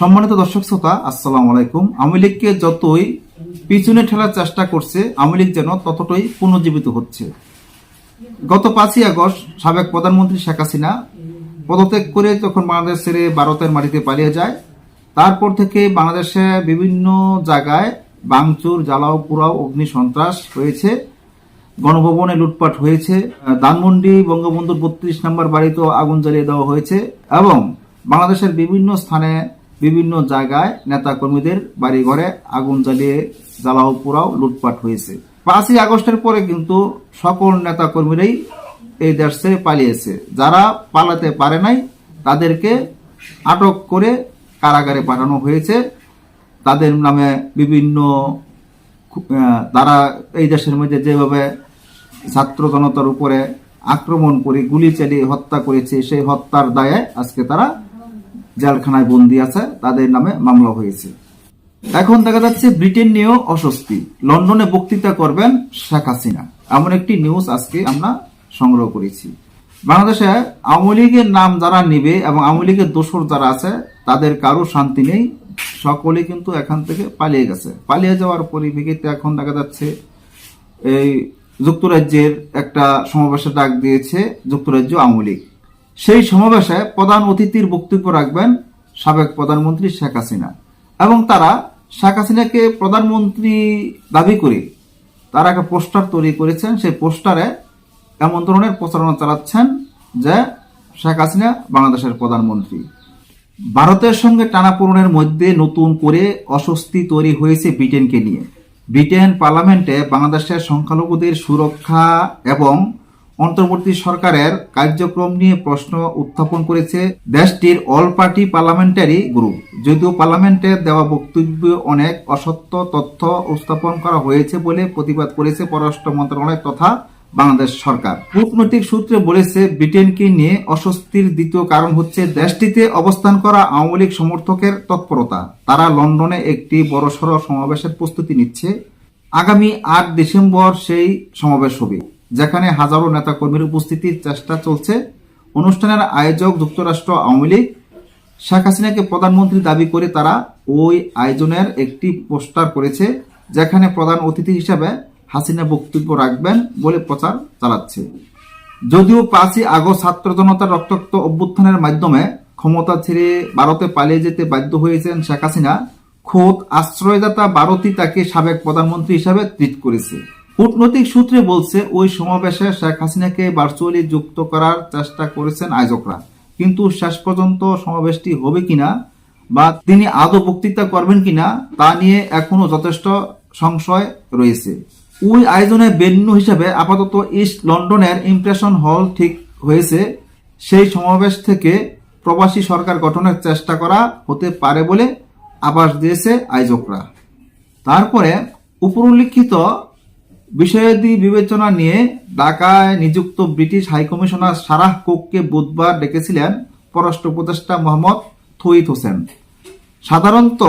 সম্মানিত দর্শক শ্রোতা, আসসালাম আলাইকুম। আওয়ামী লীগকে যতই পিছনে ঠেলার চেষ্টা করছে, আওয়ামী লীগ যেন ততটাই পুনর্জীবিত হচ্ছে। গত পাঁচই আগস্ট সাবেক প্রধানমন্ত্রী শেখ হাসিনা পদত্যাগ করে যখন বাংলাদেশ ছেড়ে ভারতের মাটিতে পালিয়ে যায়, তারপর থেকে বাংলাদেশে বিভিন্ন জায়গায় বাংচুর জ্বালাও পুরাও অগ্নি সন্ত্রাস হয়েছে, গণভবনে লুটপাট হয়েছে, ধানমন্ডি বঙ্গবন্ধুর বত্রিশ নম্বর বাড়িতেও আগুন জ্বালিয়ে দেওয়া হয়েছে এবং বাংলাদেশের বিভিন্ন স্থানে বিভিন্ন জায়গায় নেতা কর্মীদের বাড়ি ঘরে আগুন জ্বালিয়ে জ্বালাও পোড়াও লুটপাট হয়েছে। পাঁচই আগস্টের পরে কিন্তু সকল নেতা কর্মীরাই এই দেশ ছেড়ে পালিয়েছে। যারা পালাতে পারে নাই, তাদেরকে আটক করে কারাগারে পাঠানো হয়েছে। তাদের নামে বিভিন্ন তারা এই দেশের মধ্যে যেভাবে ছাত্র জনতার উপরে আক্রমণ করে গুলি চালিয়ে হত্যা করেছে, সেই হত্যার দায়ে আজকে তারা জেলখানায় বন্দী আছে, তাদের নামে মামলা হয়েছে। এখন দেখা যাচ্ছে ব্রিটেন নিয়েও অস্বস্তি। লন্ডনে বক্তৃতা করবেন শেখ হাসিনা। এমন একটি নিউজ আজকে আমরা সংগ্রহ করেছি। বাংলাদেশে আওয়ামী লীগের নাম যারা নিবে এবং আওয়ামী লীগের দোসর যারা আছে, তাদের কারও শান্তি নেই। সকলে কিন্তু এখান থেকে পালিয়ে গেছে। পালিয়ে যাওয়ার পরিপ্রেক্ষিতে এখন দেখা যাচ্ছে, এই যুক্তরাজ্যের একটা সমাবেশে ডাক দিয়েছে যুক্তরাজ্য আওয়ামী লীগ। সেই সমাবেশে প্রধান অতিথির বক্তব্য রাখবেন সাবেক প্রধানমন্ত্রী শেখ হাসিনা। এবং তারা শেখ হাসিনাকে প্রধানমন্ত্রী দাবি করে তারা একটা পোস্টার তৈরি করেছেন। সেই পোস্টারে এমন ধরনের প্রচারণা চালাচ্ছেন যে শেখ হাসিনা বাংলাদেশের প্রধানমন্ত্রী। ভারতের সঙ্গে টানাপোড়েনের মধ্যে নতুন করে অস্বস্তি তৈরি হয়েছে ব্রিটেনকে নিয়ে। ব্রিটেন পার্লামেন্টে বাংলাদেশের সংখ্যালঘুদের সুরক্ষা এবং অন্তর্বর্তী সরকারের কার্যক্রম নিয়ে প্রশ্ন উত্থাপন করেছে দেশটির অল পার্টি পার্লামেন্টারি গ্রুপ। যদিও পার্লামেন্টে দেওয়া বক্তব্য অনেক অসত্য তথ্য উপস্থাপন করা হয়েছে বলে প্রতিবাদ করেছে পররাষ্ট্র মন্ত্রণালয় তথা বাংলাদেশ সরকার। কূটনৈতিক সূত্রে বলেছে, ব্রিটেনকে নিয়ে অস্বস্তির দ্বিতীয় কারণ হচ্ছে দেশটিতে অবস্থান করা আওয়ামী লীগ সমর্থকের তৎপরতা। তারা লন্ডনে একটি বড়সড় সমাবেশের প্রস্তুতি নিচ্ছে। আগামী আট ডিসেম্বর সেই সমাবেশ হবে। যেখানে হাজারো নেতাকর্মীর উপস্থিতির চেষ্টা চলছে। অনুষ্ঠানের আয়োজক যুক্তরাষ্ট্র আওয়ামী লীগ। শেখ হাসিনাকে প্রধানমন্ত্রী দাবি করে তারা ওই আয়োজনের একটি পোস্টার করেছে, যেখানে প্রধান অতিথি হিসেবে হাসিনা বক্তব্য রাখবেন বলে প্রচার চালাচ্ছে। যদিও পাঁচই আগস্ট ছাত্র জনতার রক্তাক্ত অভ্যুত্থানের মাধ্যমে ক্ষমতা ছেড়ে ভারতে পালিয়ে যেতে বাধ্য হয়েছেন শেখ হাসিনা, খোদ আশ্রয়দাতা ভারতই তাকে সাবেক প্রধানমন্ত্রী হিসাবে ট্রিট করেছে। কূটনৈতিক সূত্রে বলছে, ওই সমাবেশে শেখ হাসিনাকে ভার্চুয়ালি যুক্ত করার চেষ্টা করেছেন আয়োজকরা কিন্তু শেষ পর্যন্ত সমাবেশটি হবে কিনা বা তিনি আদৌ বক্তৃতা করবেন কিনা, তা নিয়ে এখনও যথেষ্ট সংশয় রয়েছে। ওই আয়োজনের বেন্যু হিসেবে আপাতত ইস্ট লন্ডনের ইমপ্রেশন হল ঠিক হয়েছে। সেই সমাবেশ থেকে প্রবাসী সরকার গঠনের চেষ্টা করা হতে পারে বলে আবাস দিয়েছে আয়োজকরা তারপরে উপরোল্লিখিত বিষয়াদি বিবেচনা নিয়ে ঢাকায় নিযুক্ত ব্রিটিশ হাইকমিশনার সারাহ কুককে বুধবার ডেকেছিলেন পররাষ্ট্র উপদেষ্টা মোহাম্মদ থইত হোসেন। সাধারণত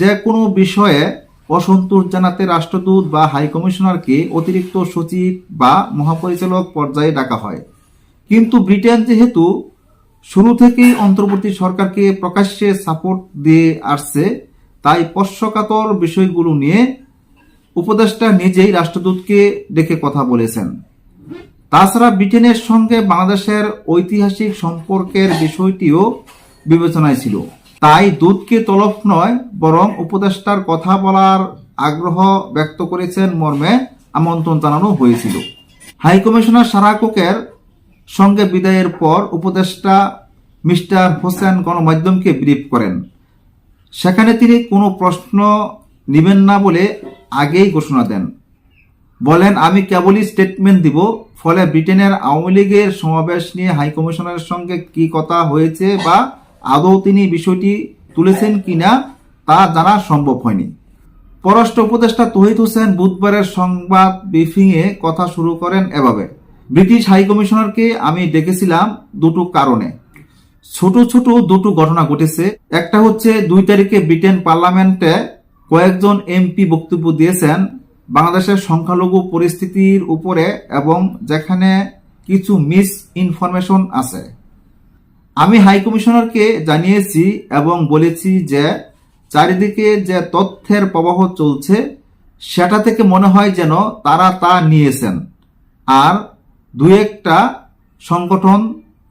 যে কোনো বিষয়ে অসন্তোষ জানাতে রাষ্ট্রদূত বা হাইকমিশনারকে অতিরিক্ত সচিব বা মহাপরিচালক পর্যায়ে ডাকা হয়। কিন্তু ব্রিটেন যেহেতু শুরু থেকেই অন্তর্বর্তী সরকারকে প্রকাশ্যে সাপোর্ট দিয়ে আসছে, তাই স্পর্শকাতর বিষয়গুলো নিয়ে উপদেষ্টা নিজেই রাষ্ট্রদূতকে ডেকে কথা বলেছেন। তাছাড়া ব্রিটেনের সঙ্গে বাংলাদেশের ঐতিহাসিক সম্পর্কের বিষয়টিও বিবেচনায় ছিল। তাই দূতকে তলব নয়, বরং উপদেষ্টার কথা বলার আগ্রহ ব্যক্ত করেছেন মর্মে আমন্ত্রণ জানানো হয়েছিল। হাইকমিশনার সারা কুকের সঙ্গে বিদায়ের পর উপদেষ্টা মিস্টার হোসেন গণমাধ্যমকে ব্রিফ করেন। সেখানে তিনি কোনো প্রশ্ন নেবেন না বলে আগেই ঘোষণা দেন। বলেন, আমি কেবলই স্টেটমেন্ট দিব, ফলে ব্রিটেনের আওয়ামী লীগের সমাবেশ নিয়ে হাইকমিশনারের সঙ্গে কি কথা হয়েছে বা আদৌ তিনি বিষয়টি তুলেছেন কিনা তা জানা সম্ভব হয়নি। পররাষ্ট্র উপদেষ্টা তহিদ হোসেন বুধবারের সংবাদ ব্রিফিংয়ে কথা শুরু করেন এভাবে, ব্রিটিশ হাইকমিশনারকে আমি ডেকেছিলাম দুটো কারণে। ছোট ছোট দুটো ঘটনা ঘটেছে। একটা হচ্ছে, দুই তারিখে ব্রিটেন পার্লামেন্টে কয়েকজন এমপি বক্তব্য দিয়েছেন বাংলাদেশের সংখ্যালঘু পরিস্থিতির উপরে এবং যেখানে কিছু মিস ইনফরমেশন আছে। আমি হাই কমিশনারকে জানিয়েছি এবং বলেছি যে চারিদিকে যে তথ্যের প্রবাহ চলছে, সেটা থেকে মনে হয় যেন তারা তা নিয়েছেন। আর দু একটা সংগঠন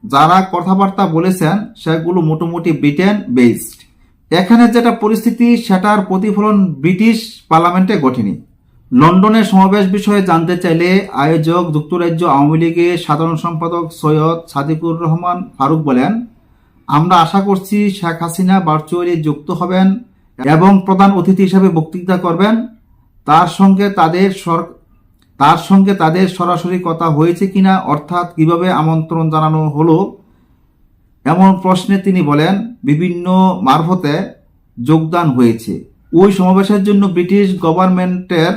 যারা কথাবার্তা বলেছেন, সেগুলো মোটামুটি ব্রিটেন বেসড এখানে যেটা পরিস্থিতি, সেটার প্রতিফলন ব্রিটিশ পার্লামেন্টে ঘটেনি। লন্ডনের সমাবেশ বিষয়ে জানতে চাইলে আয়োজক, যুক্তরাজ্য আওয়ামী লীগের সাধারণ সম্পাদক সৈয়দ সাদিকুর রহমান ফারুক বলেন, আমরা আশা করছি শেখ হাসিনা ভার্চুয়ালি যুক্ত হবেন এবং প্রধান অতিথি হিসেবে বক্তৃতা করবেন। তার সঙ্গে তাদের তার সঙ্গে তাদের সরাসরি কথা হয়েছে কিনা, অর্থাৎ কীভাবে আমন্ত্রণ জানানো হলো এমন প্রশ্নে তিনি বলেন, বিভিন্ন মারফতে যোগদান হয়েছে। ওই সমাবেশের জন্য ব্রিটিশ গভর্নমেন্টের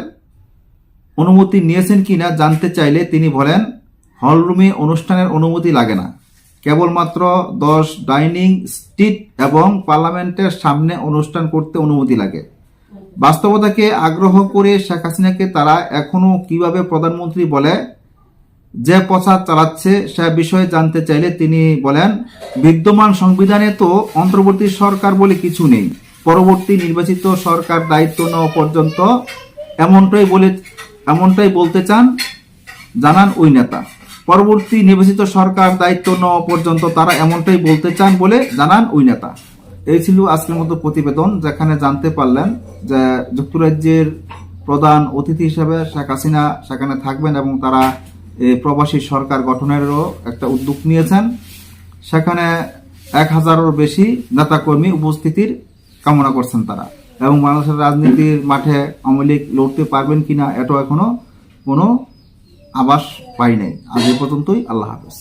অনুমতি নিয়েছেন কিনা জানতে চাইলে তিনি বলেন, হলরুমে অনুষ্ঠানের অনুমতি লাগে না। কেবলমাত্র দশ ডাইনিং স্ট্রিট এবং পার্লামেন্টের সামনে অনুষ্ঠান করতে অনুমতি লাগে। বাস্তবতাকে আগ্রহ করে শেখ হাসিনাকে তারা এখনও কীভাবে প্রধানমন্ত্রী বলে যে প্রচার চালাচ্ছে সে বিষয়ে জানতে চাইলে তিনি বলেন, বিদ্যমান সংবিধানে তো অন্তর্বর্তী সরকার বলে কিছু নেই। পরবর্তী নির্বাচিত সরকার দায়িত্ব নেওয়া পর্যন্ত এমনটাই বলে, এমনটাই বলতে চান, জানান ওই নেতা। পরবর্তী নির্বাচিত সরকার দায়িত্ব নেওয়া পর্যন্ত তারা এমনটাই বলতে চান বলে জানান ওই নেতা। এই ছিল আজকের মতো প্রতিবেদন, যেখানে জানতে পারলেন যে যুক্তরাজ্যের প্রধান অতিথি হিসেবে শেখ হাসিনা সেখানে থাকবেন এবং তারা প্রবাসী সরকার গঠনেরও একটা উদ্যোগ নিয়েছেন। সেখানে এক হাজারেরও বেশি নেতাকর্মী উপস্থিতির কামনা করছেন তারা। এবং বাংলাদেশের রাজনীতির মাঠে আওয়ামী লীগ লড়তে পারবেন কিনা এটাও এখনও কোনো আবাস পাই নাই। আজ এ পর্যন্তই, আল্লাহ হাফেজ।